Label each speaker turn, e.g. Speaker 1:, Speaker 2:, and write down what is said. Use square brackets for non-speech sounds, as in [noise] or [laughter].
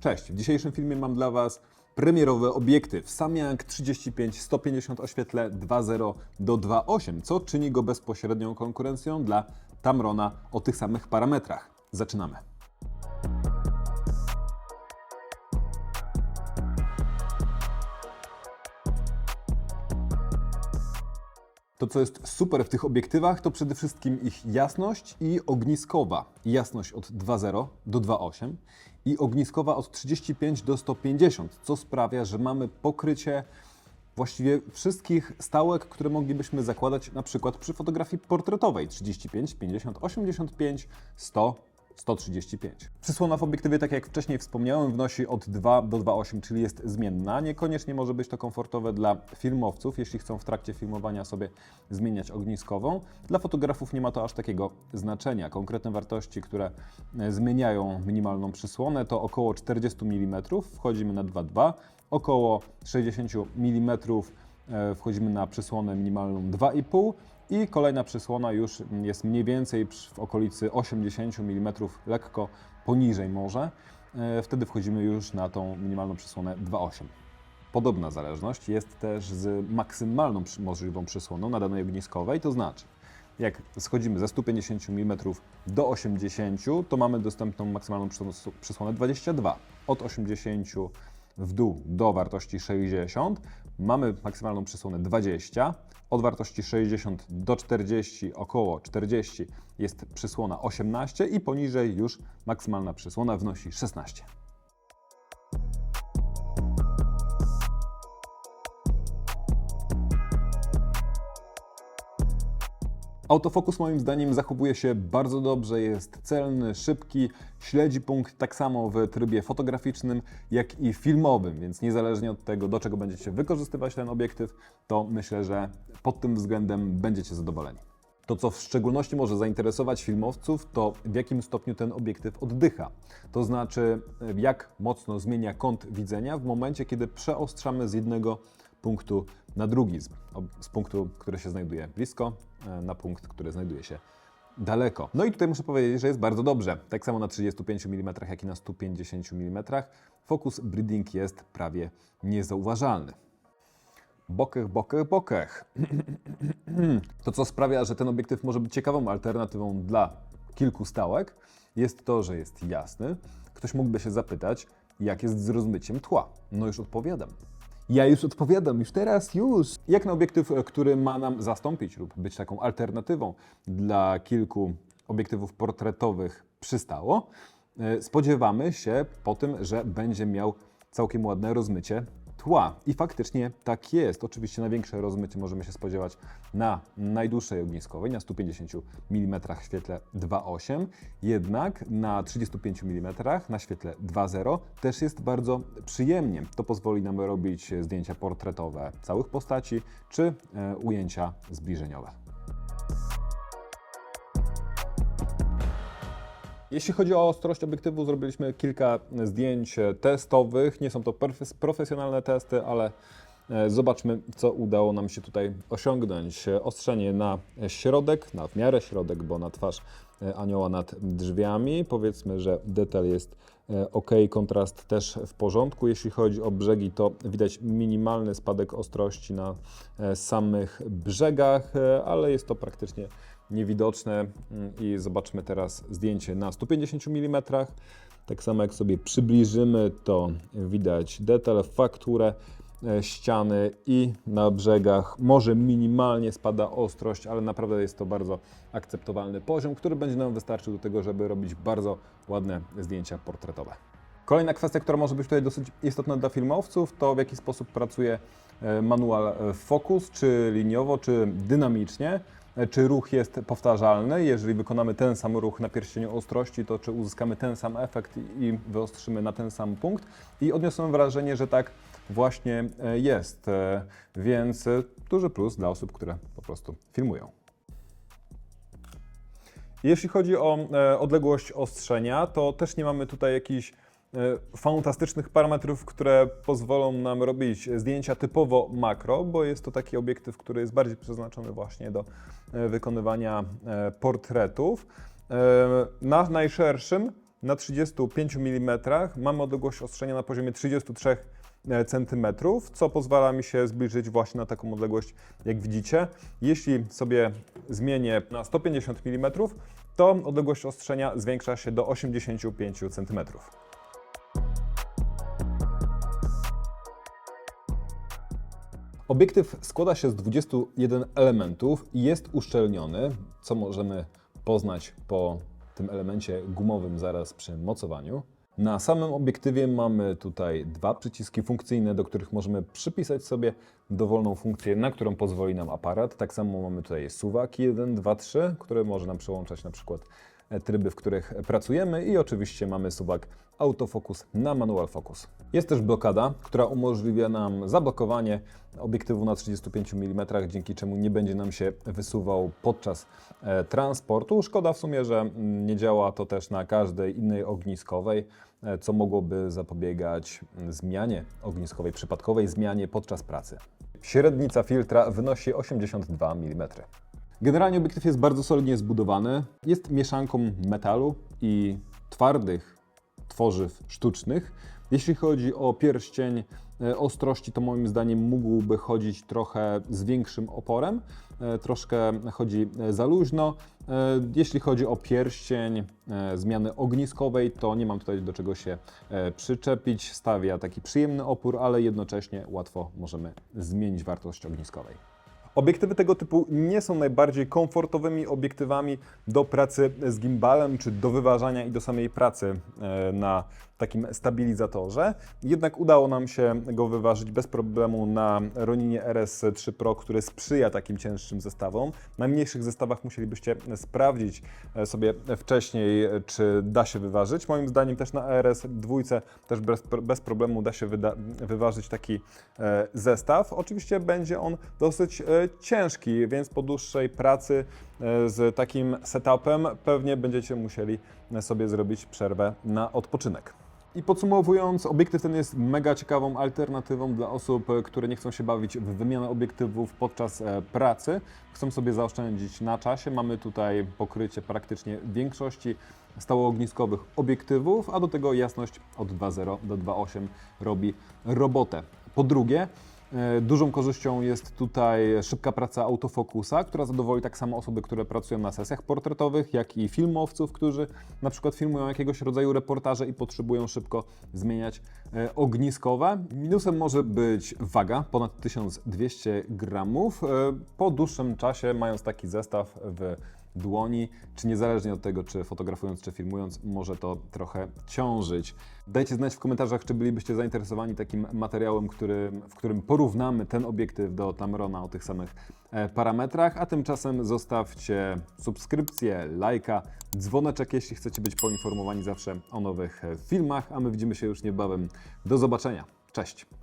Speaker 1: Cześć, w dzisiejszym filmie mam dla Was premierowy obiektyw Samyang 35-150 o świetle 2.0 do 2.8, co czyni go bezpośrednią konkurencją dla Tamrona o tych samych parametrach. Zaczynamy. To, co jest super w tych obiektywach, to przede wszystkim ich jasność i ogniskowa. Jasność od 2.0 do 2.8 i ogniskowa od 35 do 150, co sprawia, że mamy pokrycie właściwie wszystkich stałek, które moglibyśmy zakładać na przykład przy fotografii portretowej 35, 50, 85, 100, 135. Przysłona w obiektywie, tak jak wcześniej wspomniałem, wnosi od 2 do 2,8, czyli jest zmienna. Niekoniecznie może być to komfortowe dla filmowców, jeśli chcą w trakcie filmowania sobie zmieniać ogniskową. Dla fotografów nie ma to aż takiego znaczenia. Konkretne wartości, które e, zmieniają minimalną przysłonę to około 40 mm, wchodzimy na 2,2, około 60 mm e, wchodzimy na przysłonę minimalną 2,5 i kolejna przysłona już jest mniej więcej w okolicy 80 mm, lekko poniżej może. Wtedy wchodzimy już na tą minimalną przysłonę 2,8. Podobna zależność jest też z maksymalną możliwą przysłoną na danej ogniskowej, to znaczy jak schodzimy ze 150 mm do 80, to mamy dostępną maksymalną przysłonę 22. Od 80 w dół do wartości 60 mamy maksymalną przysłonę 20. Od wartości 60 do 40, około 40 jest przysłona 18 i poniżej już maksymalna przysłona wynosi 16. Autofokus moim zdaniem zachowuje się bardzo dobrze, jest celny, szybki, śledzi punkt tak samo w trybie fotograficznym, jak i filmowym, więc niezależnie od tego, do czego będziecie wykorzystywać ten obiektyw, to myślę, że pod tym względem będziecie zadowoleni. To, co w szczególności może zainteresować filmowców, to w jakim stopniu ten obiektyw oddycha. To znaczy, jak mocno zmienia kąt widzenia w momencie, kiedy przeostrzamy z jednego punktu na drugi, z, punktu, który się znajduje blisko, e, na punkt, który znajduje się daleko. No i tutaj muszę powiedzieć, że jest bardzo dobrze. Tak samo na 35 mm, jak i na 150 mm. Fokus breeding jest prawie niezauważalny. Bokeh, bokeh, bokeh. [clears throat] To, co sprawia, że ten obiektyw może być ciekawą alternatywą dla kilku stałek, jest to, że jest jasny. Ktoś mógłby się zapytać, jak jest z rozmyciem tła. No już odpowiadam. Ja już odpowiadam, już teraz, już. Jak na obiektyw, e, który ma nam zastąpić lub być taką alternatywą dla kilku obiektywów portretowych przystało, e, spodziewamy się po tym, że będzie miał całkiem ładne rozmycie tła. I faktycznie tak jest. Oczywiście największe rozmycie możemy się spodziewać na najdłuższej ogniskowej, na 150 mm świetle 2.8, jednak na 35 mm na świetle 2.0 też jest bardzo przyjemnie. To pozwoli nam robić zdjęcia portretowe całych postaci czy e, ujęcia zbliżeniowe. Jeśli chodzi o ostrość obiektywu, zrobiliśmy kilka zdjęć testowych. Nie są to profesjonalne testy, ale zobaczmy, co udało nam się tutaj osiągnąć. Ostrzenie na środek, na w miarę środek, bo na twarz e, anioła nad drzwiami. Powiedzmy, że detal jest e, ok, kontrast też w porządku. Jeśli chodzi o brzegi, to widać minimalny spadek ostrości na e, samych brzegach, e, ale jest to praktycznie niewidoczne Mm, i zobaczmy teraz zdjęcie na 150 mm. Tak samo jak sobie przybliżymy, to widać detal, fakturę e, ściany i na brzegach może minimalnie spada ostrość, ale naprawdę jest to bardzo akceptowalny poziom, który będzie nam wystarczył do tego, żeby robić bardzo ładne zdjęcia portretowe. Kolejna kwestia, która może być tutaj dosyć istotna dla filmowców, to w jaki sposób pracuje e, manual e, Focus, czy liniowo, czy dynamicznie, e, czy ruch jest powtarzalny. Jeżeli wykonamy ten sam ruch na pierścieniu ostrości, to czy uzyskamy ten sam efekt i wyostrzymy na ten sam punkt. I odniosłem wrażenie, że tak właśnie e, jest, E, więc e, duży plus dla osób, które po prostu filmują. Jeśli chodzi o odległość ostrzenia, to też nie mamy tutaj jakichś fantastycznych parametrów, które pozwolą nam robić zdjęcia typowo makro, bo jest to taki obiektyw, który jest bardziej przeznaczony właśnie do e, wykonywania e, portretów. E, Na najszerszym na 35 mm mamy odległość ostrzenia na poziomie 33 cm, co pozwala mi się zbliżyć właśnie na taką odległość, jak widzicie. Jeśli sobie zmienię na 150 mm, to odległość ostrzenia zwiększa się do 85 cm. Obiektyw składa się z 21 elementów i jest uszczelniony, co możemy poznać po tym elemencie gumowym zaraz przy mocowaniu. Na samym obiektywie mamy tutaj dwa przyciski funkcyjne, do których możemy przypisać sobie dowolną funkcję, na którą pozwoli nam aparat. Tak samo mamy tutaj suwaki 1, 2, 3, które może nam przełączać na przykład tryby, w których pracujemy i oczywiście mamy suwak autofokus na manual focus. Jest też blokada, która umożliwia nam zablokowanie obiektywu na 35 mm, dzięki czemu nie będzie nam się wysuwał podczas e, transportu. Szkoda w sumie, że mm, nie działa to też na każdej innej ogniskowej, e, co mogłoby zapobiegać mm, zmianie ogniskowej, przypadkowej zmianie podczas pracy. Średnica filtra wynosi 82 mm. Generalnie obiektyw jest bardzo solidnie zbudowany. Jest mieszanką metalu i twardych tworzyw sztucznych. Jeśli chodzi o pierścień e, ostrości, to moim zdaniem mógłby chodzić trochę z większym oporem. E, Troszkę chodzi e, za luźno. Jeśli chodzi o pierścień zmiany ogniskowej, to nie mam tutaj do czego się przyczepić. Stawia taki przyjemny opór, ale jednocześnie łatwo możemy zmienić wartość ogniskowej. Obiektywy tego typu nie są najbardziej komfortowymi obiektywami do pracy z gimbalem, czy do wyważania i do samej pracy e, na takim stabilizatorze. Jednak udało nam się go wyważyć bez problemu na Roninie RS3 Pro, który sprzyja takim cięższym zestawom. Na mniejszych zestawach musielibyście sprawdzić e, sobie wcześniej, e, czy da się wyważyć. Moim zdaniem też na RS2 też bez, bez problemu da się wyważyć taki e, zestaw. Oczywiście będzie on dosyć ciężki, więc po dłuższej pracy z takim setupem pewnie będziecie musieli sobie zrobić przerwę na odpoczynek. I podsumowując, obiektyw ten jest mega ciekawą alternatywą dla osób, e, które nie chcą się bawić w wymianę obiektywów podczas e, pracy, chcą sobie zaoszczędzić na czasie. Mamy tutaj pokrycie praktycznie większości stałoogniskowych obiektywów, a do tego jasność od 2.0 do 2.8 robi robotę. Po drugie, Dużą korzyścią jest tutaj szybka praca autofokusa, która zadowoli tak samo osoby, które pracują na sesjach portretowych, jak i filmowców, którzy na przykład filmują jakiegoś rodzaju reportaże i potrzebują szybko zmieniać e, ogniskowe. Minusem może być waga, ponad 1200 gramów. E, Po dłuższym czasie, mając taki zestaw w dłoni, czy niezależnie od tego, czy fotografując, czy filmując, może to trochę ciążyć. Dajcie znać w komentarzach, czy bylibyście zainteresowani takim materiałem, który, w którym porównamy ten obiektyw do Tamrona o tych samych e, parametrach, a tymczasem zostawcie subskrypcję, lajka, dzwoneczek, jeśli chcecie być poinformowani zawsze o nowych e, filmach, a my widzimy się już niebawem. Do zobaczenia. Cześć!